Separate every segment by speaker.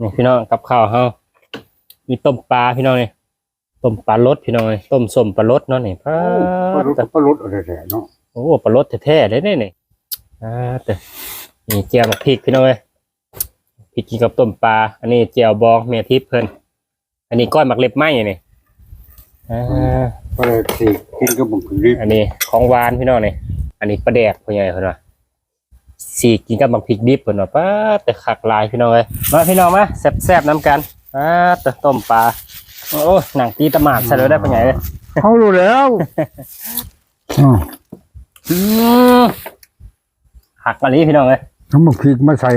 Speaker 1: นี่พี่น้องกับข้าวเฮามีต้มปลาพี่น้องนี่ต้มปลารสพี่น้องนี่ต้มส้มปลารสเนาะนี่ปลา
Speaker 2: ปลารุด
Speaker 1: แต่
Speaker 2: ปลารุดอะไรแท้ๆเนาะ
Speaker 1: โอ้ปลารสแท้ๆเลยนี่นี่อ่าแต่นี่เจียวกับพริกพี่น้องเอ้ยพริกกินกับต้มปลาอันนี้เจียวบองเมียทิพย์เพิ่นอันนี้ก้อยหมักเล็บไหมนี่อ่า
Speaker 2: ปลาสิกินกับบุกรีบ
Speaker 1: อันนี้ของหวานพี่น้องนี่อันนี้ปลาแดกพ่อใหญ่เพิ่นว่า สีกินกับบักพริกดิบเพิ่นว่าป้าแต่คักหลายพี่น้องเอ้ยมาพี่น้องมาแซ่บๆน้ำกันป้าแต่ต้มปลาโอ้หนังตีตะหมาดใส่เลยได้พ่อใหญ่เอ้ย
Speaker 2: เขารู้แล้วอ๋อ
Speaker 1: อืมหักมาลีพี่น้องเอ้ย
Speaker 2: น้ำมันพริกมาใส่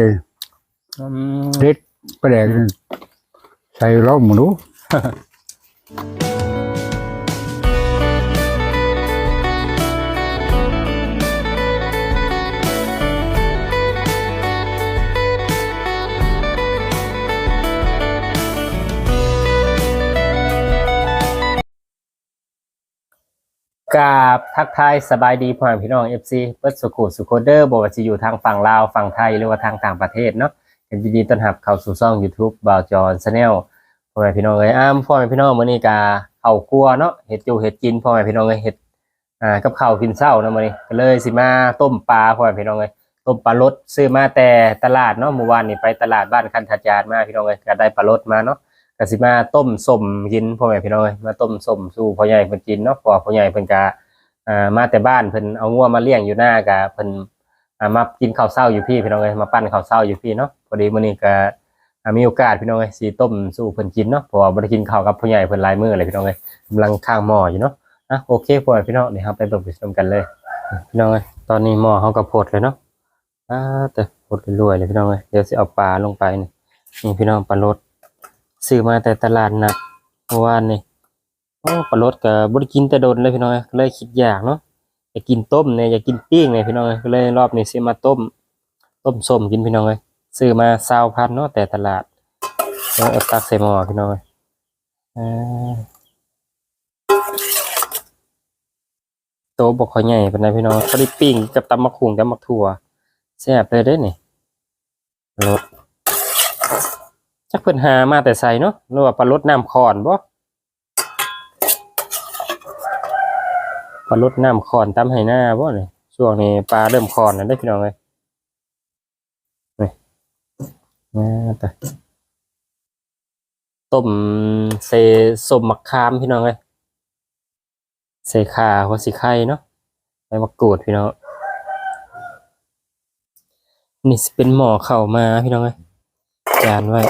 Speaker 1: อืม
Speaker 2: เด็ดปลาแดกนี่ใส่เราหมู
Speaker 1: กราบทักทายสบายดีพ่อแม่พี่น้อง FC เปิดสุขุสุโคเดอร์บอกว่าจะอยู่ทางฝั่งลาวฝั่งไทยหรือว่าทางต่างประเทศเนาะยินดีต้อนรับเข้าสู่ช่อง YouTube บาวจอนชาแนลพ่อแม่พี่น้องเอ้ยอ้ามพ่อแม่พี่น้องมื้อนี้กาเข้าครัวเนาะเฮ็ดอยู่เฮ็ดกินพ่อแม่พี่น้องเอ้ยเฮ็ดอ่ากับข้าวกินเช้าเนาะมื้อนี้ก็เลยสิมาต้มปลาพ่อแม่พี่น้องเอ้ยต้มปลารสซื้อมาแต่ตลาดเนาะเมื่อวานนี้ไปตลาดบ้านคันทัดยานมาพี่น้องเอ้ยก็ได้ปลารสมาเนาะ ก็สิมาต้มส้มกินพ่อแม่พี่น้องเอ้ยมาต้มส้มสู่พ่อใหญ่เพิ่นกินเนาะพราะว่าพ่อใหญ่เพิ่นก็อ่ามาแต่บ้านเพิ่นเอางัวมาเลี้ยงอยู่หน้ากะเพิ่นอ่ามากินข้าวเช้าอยู่พี่พี่น้องเอ้ยมาปั้นข้าวเช้าอยู่พี่เนาะพอดีมื้อนี้ก็อ่ามีโอกาสพี่น้องเอ้ยสิต้มสู่เพิ่นกินเนาะพราะว่าบ่ได้กินข้าวกับผู้ใหญ่เพิ่นหลายมื้อเลยพี่น้องเอ้ยกำลังข้างหม้ออยู่เนาะอะโอเคพ่อแม่พี่น้องเดี๋ยวเราไปเบิ่งไปชมกันเลยพี่น้องเอ้ยตอนนี้หม้อเฮาก็พดเลยเนาะอ่าแต่พดรวยเลยพี่น้องเอ้ยเดี๋ยวสิเอาปลาลงไปนี่นี่พี่น้องปลารส ซื้อมาแต่ตลาดนัดเมื่อวานนี่โอ้ปลารสก็บ่ได้กินแต่โดนเลยพี่น้องเอ้ยก็เลยคิดอยากเนาะอยากกินต้มเนี่ยอยากกินปิ้งเนี่ยพี่น้องเอ้ยก็เลยรอบนี้ซื้อมาต้ม ต้มส้มกินพี่น้องเลยซื้อมาซาวพันเนาะแต่ตลาดแล้วเอาตักใส่หม้อพี่น้องเลยอ่าโตะบอกเขาใหญ่เป็นไงพี่น้องเขาได้ปิ้งกับตำมะขุงกับมะถั่วแซ่บเลยเด้อนี่ยรส จักเพิ่นหามาแต่ใส่เนาะหรือว่าปลารสน้ำคอนบ่ปลาลดน้ำคอนตามให้หน้าบ่เนี่ยช่วงนี้ปลาเริ่มคอนแล้วได้พี่น้องเลยนี่นะแต่ต้มเซสมมะขามพี่น้องเลยเซขาหัวสีไข่เนาะใบมะกรูดพี่น้องนี่เป็นหมอเข่ามาพี่น้องเลยจานไว้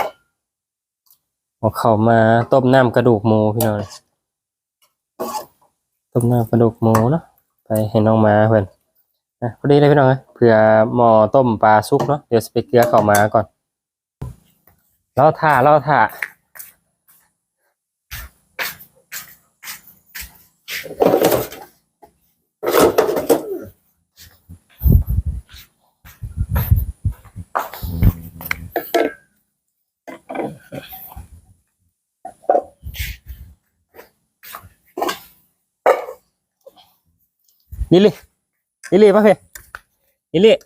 Speaker 1: หม้อเข้ามาต้มน้ำกระดูกหมูพี่น้องเอ้ยต้มน้ำกระดูกหมูเนาะไปให้น้องมาเพื่อนนะพอดีเลยพี่น้องเอ้ยเผื่อหม้อต้มปลาซุกเนาะเดี๋ยวสไปเกลือเข้ามาก่อนแล่าท่าแล่าท่า ลิลี่ลิลี่มาเพ่ลิลี่อ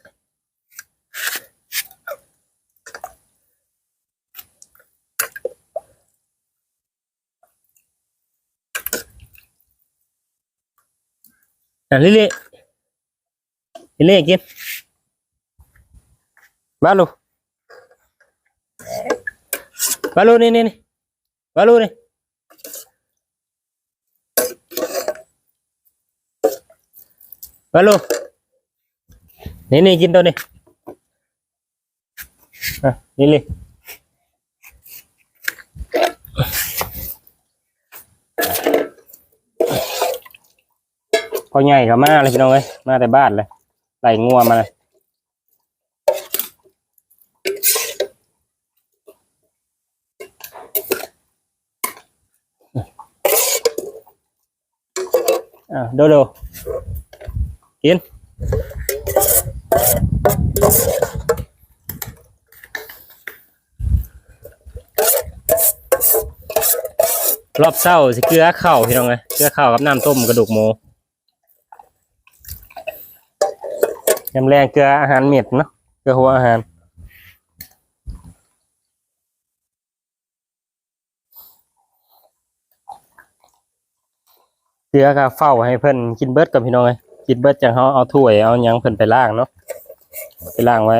Speaker 1: ะลิ ลี่ลิลี่กินบาลูบาลูนี่นี่นี่บาลูนี่บาลูนี่นี่กินตัวนี้อะนี่เลยพอใหญ่เขามาเลยพี่น้องเอ้ยมาแต่บ้านเลยไล่งัวมาเลยอะโดโด กินรอบเศร้าสิเกลือเข่าพี่น้องไงเกลือเข่ากับน้ำต้มกระดูกหมูยำแรงเกลืออาหารเม็ดเนาะเกลือหัวอาหารเกลือก็เฝ้าให้เพื่อนกินเบิร์ดกับพี่น้องไง กินเบิดจังเฮาเอาถ้วยเอาหยังเพิ่นไปล้างเนาะไปล้างไว้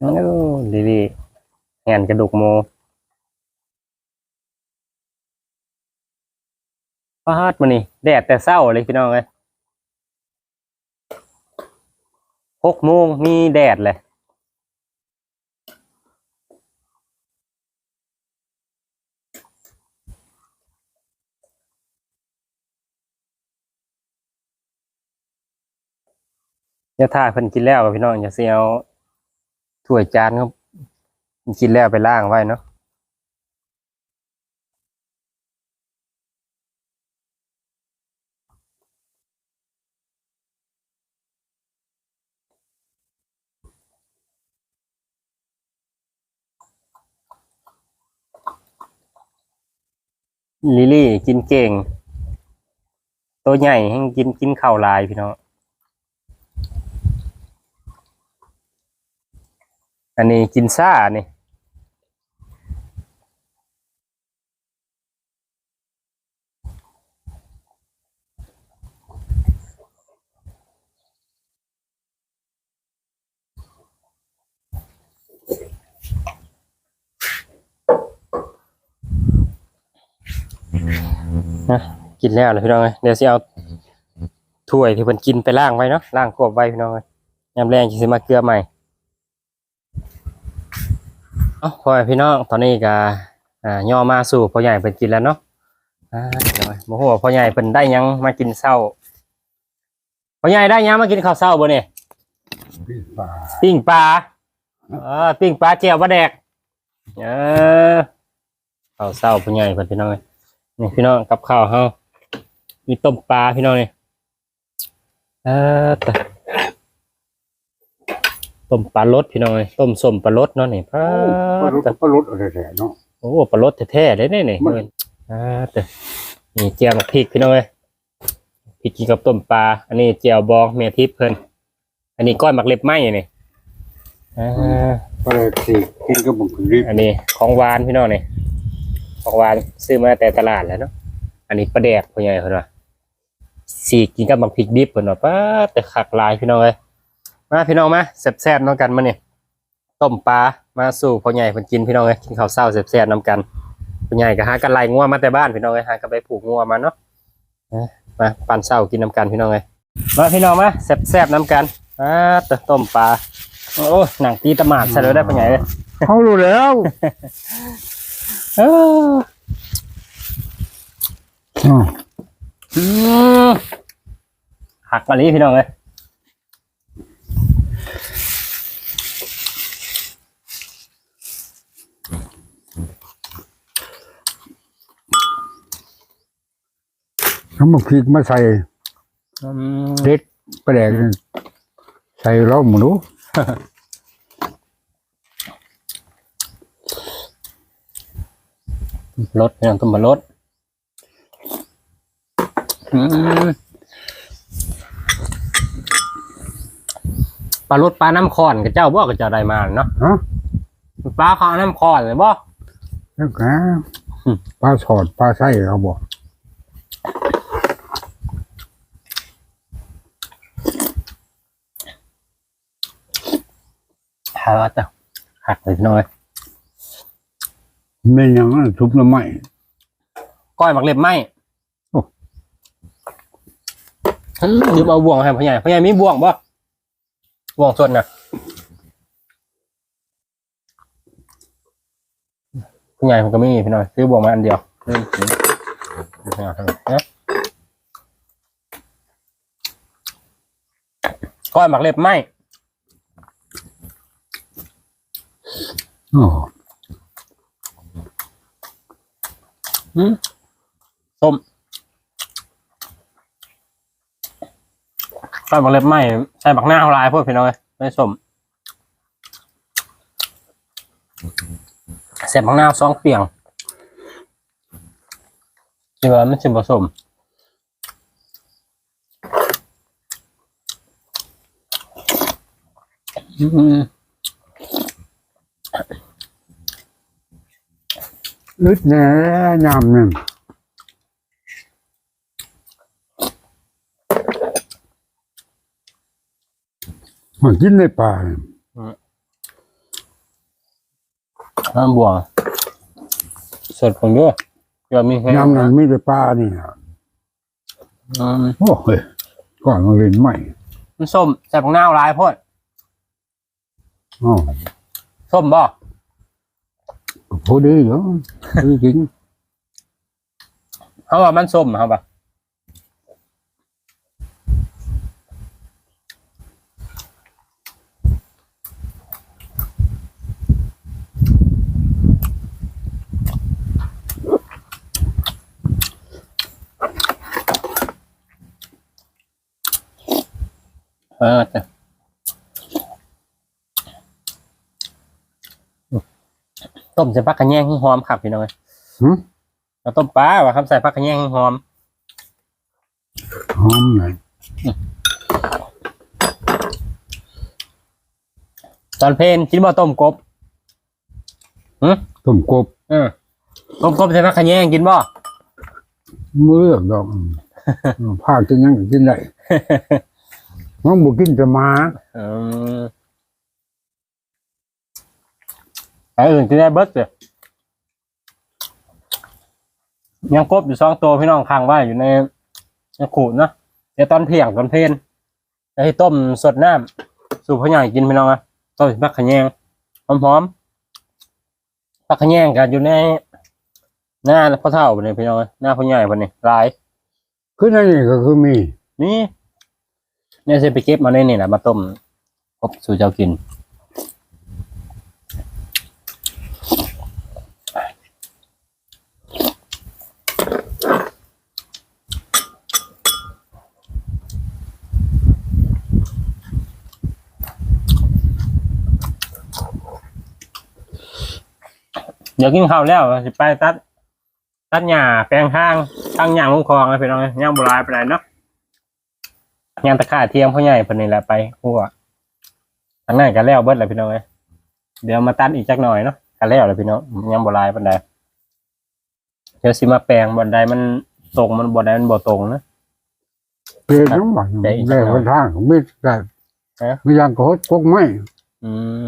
Speaker 1: โอ้ดีดี แหนกระดูกโมพาดมานี่แดดแต่เศร้าเลยพี่น้องเลยหกโมงมีแดดเลยเดี๋ยถ้าเพิ่นกินแล้วพี่น้องอย่าเสียเอาถ้วยจานก็ กินแล้วไปล้างไว้เนาะลิลี่กินเก่ง ตัวใหญ่ให้กินกินข้าวลายพี่น้อง อันนี้กินซ่านี่นะกินแล้วเลยพี่น้องเอ้ยเดี๋ยวสิเอาถ้วยที่เพิ่นกินไปล้างไว้เนาะล้างกบไว้พี่น้องเอ้ยยามแรงสิมาเกลือใหม่ เอ้าพ่อแม่พี่น้องตอนนี้ก็อ่าย่อมาสู่พ่อใหญ่เพิ่นกินแล้วเนาะอ่าเดี๋ยวโมโหพ่อใหญ่เพิ่นได้ยังมากินเช้าพ่อใหญ่ได้ยังมากินข้าวเช้าบ่เนี่ย
Speaker 2: พี่ป่า
Speaker 1: ปิ้งปลาเออปิ้งปลาเจียวปลาแดกเออข้าวเช้าพ่อใหญ่เพิ่นพี่น้องเอ้ยนี่พี่น้องกับข้าวเฮามีต้มปลาพี่น้องนี่เออ ต่ต้มปลารสพี่น้องเอ้ยต้มส้มปลารสเนาะนี่พา
Speaker 2: ปลา
Speaker 1: ด
Speaker 2: รถปลารถอะไรแท้เนาะ
Speaker 1: โอ้ปลารสแท้ๆเลยเนี่ยนี่
Speaker 2: มัน
Speaker 1: เพิ่นอ่าแต่นี่เจียวกับพริกพี่น้องเอ้ยพริกกินกับต้มปลาอันนี้เจียวบองเมียทิพย์เพิ่นอันนี้ก้อยหมักเล็บไหมนี่อ่า
Speaker 2: ปลาสีกินก็บุกรีบ
Speaker 1: อันนี้ของหวานพี่น้องนี่ของหวานซื้อมาแต่ตลาดแล้วเนาะอันนี้ปลาแดกพ่อใหญ่เพิ่นว่าสีกินกับหมักพริกดิบเพิ่นว่าป้าดแต่ขักหลายพี่น้องเอ้ย มาพี่น้องมาแซ่บๆน้องกันมานี่ต้มปลามาสู่พ่อใหญ่เพิ่นกินพี่น้องเอ้ยกินข้าวเช้าแซ่บๆน้ำกันคุณใหญ่ก็หากันไล่งัวมาแต่บ้านพี่น้องเอ้ยหากันไปผูกงัวมาเนาะเอ้ยมาปั่นเศร้ากินน้ำกันพี่น้องเอ้ยมาพี่น้องมาแซ่บๆน้ำกันอ่าเตะต้มปลาโอ้หนังตีตะหมาดใส่เลยได้ปะใหญ่เลย
Speaker 2: เขารู้แล้ว
Speaker 1: เออ
Speaker 2: อ้าว
Speaker 1: อืมหักมาลีพี่น้องเอ้ย
Speaker 2: เขามาพริกมาใส่
Speaker 1: อืม
Speaker 2: เด็ดปลาแดกนี่ใส่เราหมู
Speaker 1: รสพี่น้องต้มมารสอืม ปลารสปลาน้ำคอนกับเจ้าบ่กับเจ้าได้มาเนาะ
Speaker 2: ฮะ
Speaker 1: ปลาเขาเอาน้ำคอนเลยบ่
Speaker 2: แล้วก็
Speaker 1: อืม
Speaker 2: ปลาสอดปลาไส้เขาบอก
Speaker 1: หาแต่หักเลยพี่น้อย
Speaker 2: ไม่นหยังนั้นทุบละไม้
Speaker 1: ก้อยหมักเล็บไหม
Speaker 2: โอ้
Speaker 1: อืมยืมเอาบ่วงให้พ่อใหญ่พ่อใหญ่มีบ่วงบ่บ่ วงส่วนน่ะพ่อใหญ่ผมก็ไม่มีพี่น้อยซื้อบ่วงมาอันเดียวเริ่มถึงนะก้อยหมักเล็บไหม
Speaker 2: อ๋อ
Speaker 1: อืมส้ม ก้อยหมักเล็บไหมใส่บักหน้าเอาลายพวกพี่น้อยไม่ส้มแซ่บมะนาวสองเปียงที่ว่ามันสิผสมอืม
Speaker 2: อึดแหน่ยาหนึ่ง มันกินในป่าเนี่ย
Speaker 1: น้ำบัวสดผมด้วยยวมีแห้ง
Speaker 2: ยามนั้นมีแต่ป่านี่นะ
Speaker 1: อืม
Speaker 2: โอ้ยก่อนมาเรียนใหม่
Speaker 1: มันส้มแซ่บมะนาวลายโพด
Speaker 2: อ๋อ
Speaker 1: ส้มบ่
Speaker 2: พอดีเหรอคือจริง
Speaker 1: เขาว่ามันส้มครับป่ะ เออจ้ะต้มใส่ผักกระแยงให้หอมครับพี่น้อง
Speaker 2: หึ
Speaker 1: เราต้มปลาว่าครับใส่ผักกระแยงให้หอม
Speaker 2: หอมไหน
Speaker 1: ตอนเพลนกินบ่ต้มกบ
Speaker 2: ต้มกบ
Speaker 1: เออต้มกบใส่ผักกระแยงกินบ่
Speaker 2: มือเลือกดอกผ้ากินยังก็กินได้ มันบุกินจะมา
Speaker 1: อืมไอ้อื่นกินได้เบิดเลยยังกบอยู่สองตัวพี่น้องค้างไว้อยู่ในในขูดเนาะเดี๋ยวตอนเที่ยงตอนเพลนจะให้ต้มสดน้ำสู่พ่อใหญ่กินพี่น้องอะต้มผักขะแยงหอมๆผักขะแยงกันอยู่ในหน้าพ่อเฒ่าบัดนี้พี่น้องเอ้ยหน้าพ่อใหญ่บัดนี้หลาย
Speaker 2: คือนั่นนี่ก็คือมี
Speaker 1: นี่ เนี่ยจะไปเก็บมาในนี่แหละมาต้มกบสู่เจ้ากินเดี๋ยวกินข้าวแล้วสิไปตัด ตัดหญ้าแปลงทางทางหญ้าลงคลองนะพี่น้องยหญ้าโบราณไปไหนเนาะ หญ้าตะข่าเทียมพ่อใหญ่เพิ่นนี่แหละไปหัวทางนั้นก็แล้วเบิดแล้วพี่น้องเอ้ยเดี๋ยวมาตัดอีกจักหน่อยเนาะก็แล้วแล้วพี่น้องหญ้าโบราณปานใดเดี๋ยวสิมาแปลงบ่ใดมันตรงมันบ่ใดมันบ่ตรงนะ
Speaker 2: เปลี่ยนน้ำมัน
Speaker 1: ได้อีก
Speaker 2: ได้คนทางไม่ได้
Speaker 1: ฮะ
Speaker 2: ไม่ยังก็ฮดกกไม้
Speaker 1: อืม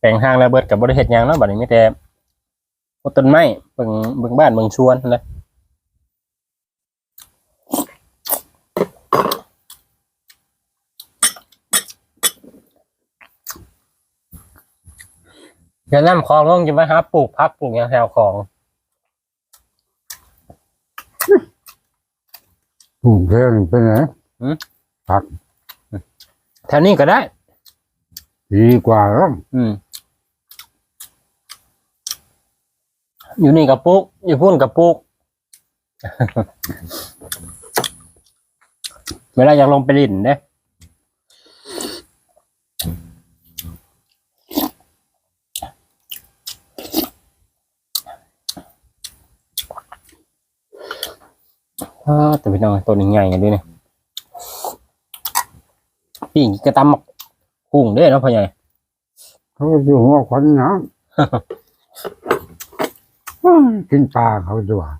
Speaker 1: แปลงทางแล้วเบิดกับบริเฮ็ดหยังเนาะบัดนี้มีแต่พวกต้นไม้เบิ่งเบิ่งบ้านเบิ่งชวนนั่นแหละอย่านำคลองลงจะมาหาปลูกพักปลูกหยังแถวคลอง
Speaker 2: ปลูกแค่นี้เป็นไง
Speaker 1: แถวนี้ก็ได้
Speaker 2: ดีกว่าแล้ว
Speaker 1: อืม อยู่นี่กับปุ๊กอยู่พุ่นกับปุ๊กเวลาอยากลงไปลินเด้อ้าวแต่พี่น้องตัวนี้ใหญ่กันด้วยเนี่ยปีกกระตำหมกกุ้งเด้เนาะพ่อใหญ่
Speaker 2: เขาอยู่หัวควันนะ กินปลาเขาดีกว่า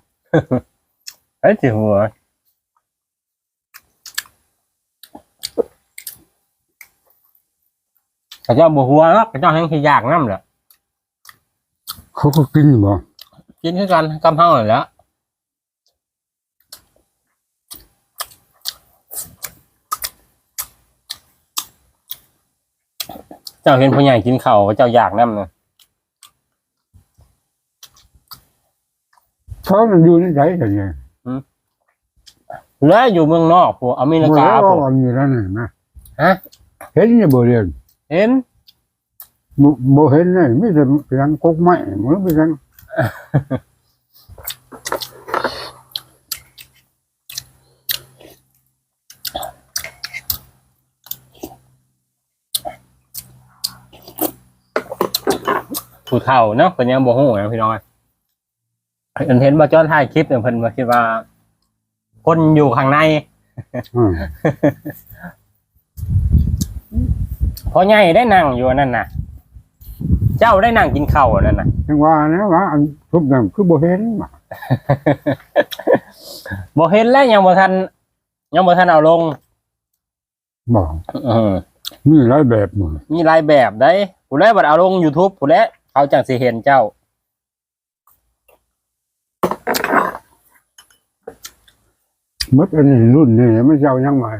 Speaker 1: เอ้ยจีหัวกระเจ้าบัวหัวเนาะกระเจ้าแห้งขี้ยากน้ำแหละ
Speaker 2: เขาก็กินบ่
Speaker 1: กินคือกันกำเฮาเลยแหล้วเจ้าเห็นผู้ใหญ่กินข้าวเจ้าอยากน้ำเนาะ
Speaker 2: ขาอยู่ที่ไอย่างเงี้ย
Speaker 1: แล้วอยู่เมืองนอกพวกอเมริกาพวก
Speaker 2: อเมริกาเนี่ยนะ
Speaker 1: ฮะ
Speaker 2: เห็นเนี่ยบ่เรียน
Speaker 1: เห็น
Speaker 2: บ่เห็นเลยไม่แต่เพียงกกไหมือนเพียง
Speaker 1: ผู้เฒ่าเนาะเป็นยังบ่หูนะพี่น้อย เพิ่นเห็นบ่จอนถ่ายคลิปเนี่ยเพิ่นว่าคิดว่า คนอยู่ข้างใน
Speaker 2: อืม
Speaker 1: พ่อใหญ่ได้นั่งอยู่อันนั่นน่ะ เจ้าได้นั่งกินข้าวอันนั่นน่ะ
Speaker 2: จังว่านะว่าอันทุบนั่นคือบ่เห็นมา
Speaker 1: บ่เห็นแล้วยังบ่ทันยังบ่ทันเอาลง
Speaker 2: บอก
Speaker 1: อืม
Speaker 2: มีหลายแบบหมด
Speaker 1: มีหลายแบบได้ผู้ใดบ่ได้เอาลง YouTube ผู้ใดเขาจังสิเห็นเจ้า
Speaker 2: มดอันนี้รุ่นนี้ไม่เจ้ายังมา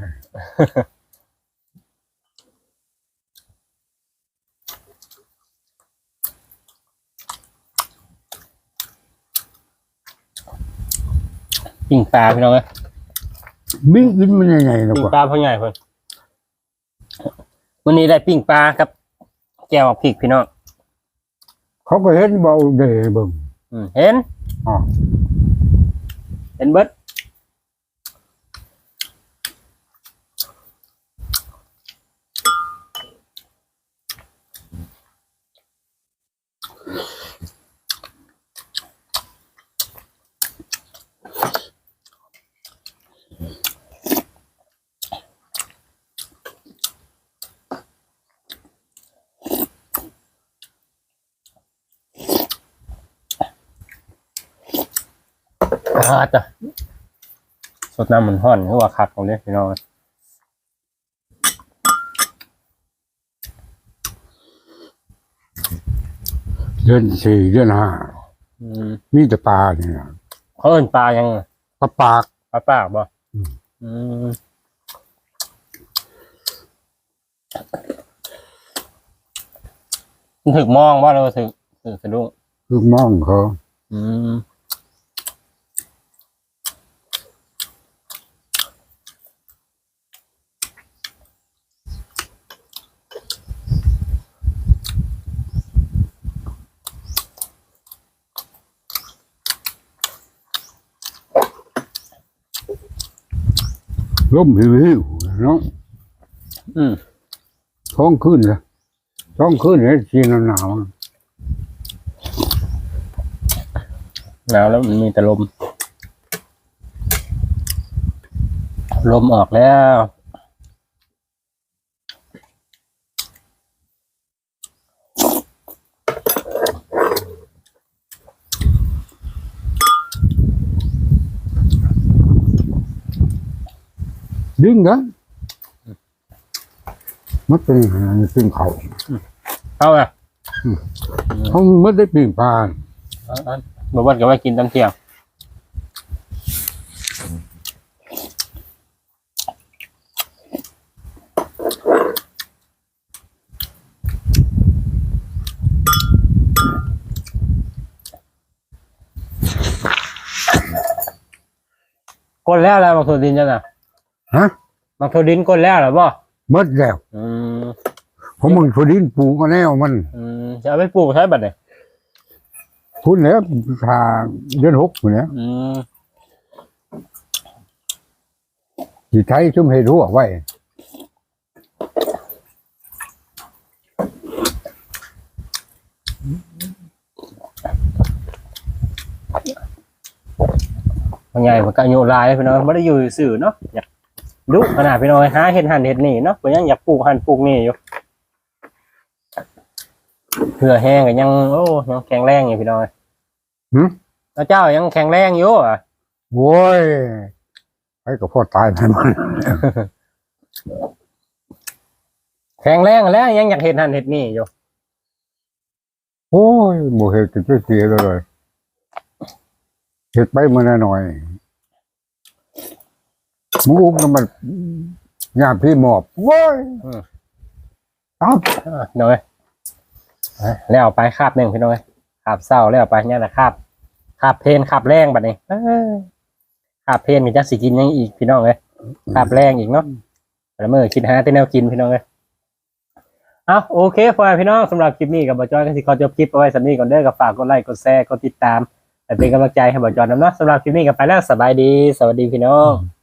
Speaker 1: ปิ้งปลาพี่น้องเอ้ย
Speaker 2: มีกินมันยังไงล่ะ
Speaker 1: ปิ้ง
Speaker 2: กว่า
Speaker 1: ปลาพ่อใหญ่เพิ่นวันนี้ได้ปิ้งปลากับ แก้วพริกพี่น้อง
Speaker 2: เขาก็เห็นเบาเดเบิ่ง
Speaker 1: อืมเห็น
Speaker 2: อ๋อ
Speaker 1: เห็นเบิด อ่าจ้ะสดน้ำมันห่อนคือว่าคักของเนี้ยพี่น้อง
Speaker 2: เดือนสี่เดือนห้า
Speaker 1: อืม
Speaker 2: มีแต่ปลาเนี่ย
Speaker 1: เขาเอิ้นปลายัง
Speaker 2: ปลาปาก
Speaker 1: ปลาปากบ่
Speaker 2: อืม
Speaker 1: อืมมันถึกมองว่าเราถึกถึกสะดุ้ง
Speaker 2: ลูกมองเขา
Speaker 1: อืม
Speaker 2: ล้มหิวหิวเนาะ
Speaker 1: อืม
Speaker 2: ท้องขึ้นเลยท้องขึ้นเนี่ยชีนหนาว
Speaker 1: หนาวแล้วมันมีแต่ลม ลมออกแล้ว
Speaker 2: ดึงกันมันเป็นอันนี้เป็นเขา
Speaker 1: เข้าอะ
Speaker 2: เขาไม่ได้ปีนปลา
Speaker 1: บอกว่าก็ว่ากินตำเที่ยงก้นแล้วแล้วมักโทดินจ้ะน่ะ
Speaker 2: ฮะ
Speaker 1: มักโทดินก้นแล้วเหรอบ่
Speaker 2: หมดแล้ว
Speaker 1: อืม
Speaker 2: ผมมึงพอดินปลูกมาแนวมัน
Speaker 1: อืมจะเอาไปปลูกใช้บัดเนี่ย
Speaker 2: พุ่นแล้วทาเดือนหกพุ่นแล้ว
Speaker 1: อืม
Speaker 2: ที่ไทยชุ่มเห็ดหัวไว้
Speaker 1: บางใหญ่มันก็อายุหลายพี่น้องไม่ได้อยู่สื่อเนาะอยาก ดุขนาดพี่น้องหาเห็ดหันเห็ดนี่เนาะก็ยังอยากปลูกหันปลูกนี่อยู่เผื่อแห้งก็ยังโอ้ยังแข็งแรงอยู่พี่น้อง
Speaker 2: หึ
Speaker 1: แล้วเจ้ายังแข็งแรงอยู่อะ
Speaker 2: โว้ยไอ้ก็พ่อตายไปมัน
Speaker 1: แข็งแรงแล้วยังอยากเห็ดหันเห็ดนี่อยู่
Speaker 2: โอ้ยโมเห็ดจะเสียเลยเห็ดไปมันหน่อยห มูอุ้มมันงานพี่หมอบโว้ยครับ
Speaker 1: อะน้อยอะแล้วเอาไปคาบหนึ่งพี่น้อยคาบเศร้าแล้วเอาไปเนี่ยนะคาบคาบเพนคาบแรงบัดนี้เอ้ยคาบเพนมีจักสิกินยังอีกพี่น้องเลยคาบแรงอีกเนาะแล้วเมื่อคิดหาแต่แนวกินพี่น้องเลยเอาโอเคพอพี่น้องสำหรับคลิปนี้กับบอจอยกันสิขอจบคลิปเอาไว้สำนี้ก่อนเด้อกับฝากกดไลค์กดแชร์กดติดตามแต่เป็นกำลังใจให้บอจอยนำเนาะสำหรับคลิปนี้กันไปแล้วสบายดี สวัสดีพี่น้อง
Speaker 2: อืม